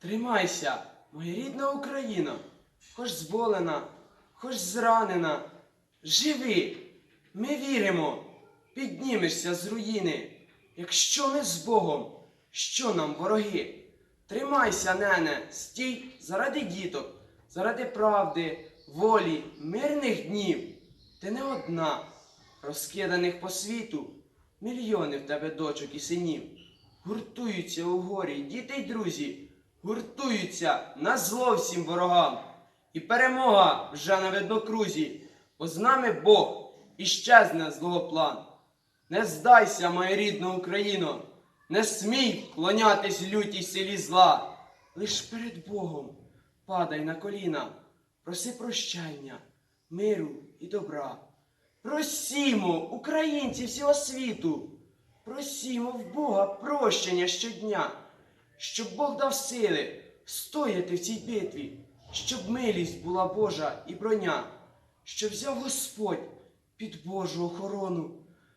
Тримайся, моя рідна Україна, хоч зболена, хоч зранена. Живи, ми віримо, піднімешся з руїни. Якщо ми з Богом, що нам вороги? Тримайся, нене, стій заради діток, заради правди, волі, мирних днів. Ти не одна, розкиданих по світу, мільйони в тебе дочок і синів. Гуртуються у горі діти й друзі, гуртуються на зло всім ворогам. І перемога вже на виднокрузі, бо з нами Бог і щезне злого план. Не здайся, моя рідна Україно, не смій вклонятись лютій силі зла. Лиш перед Богом падай на коліна, проси прощення, миру і добра. Просімо, українці всього світу, просімо в Бога прощення щодня, щоб Бог дав сили стояти в цій битві, щоб милість була Божа і броня, щоб взяв Господь під Божу охорону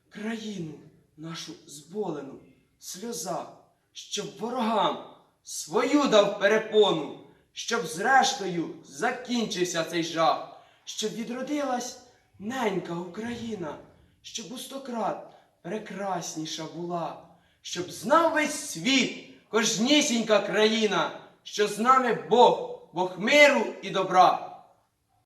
країну нашу зболену, сльоза, щоб ворогам свою дав перепону, щоб зрештою закінчився цей жах, щоб відродилась ненька Україна, щоб у стократ прекрасніша була, щоб знав весь світ, кожнісінька країна, що з нами Бог, Бог миру і добра.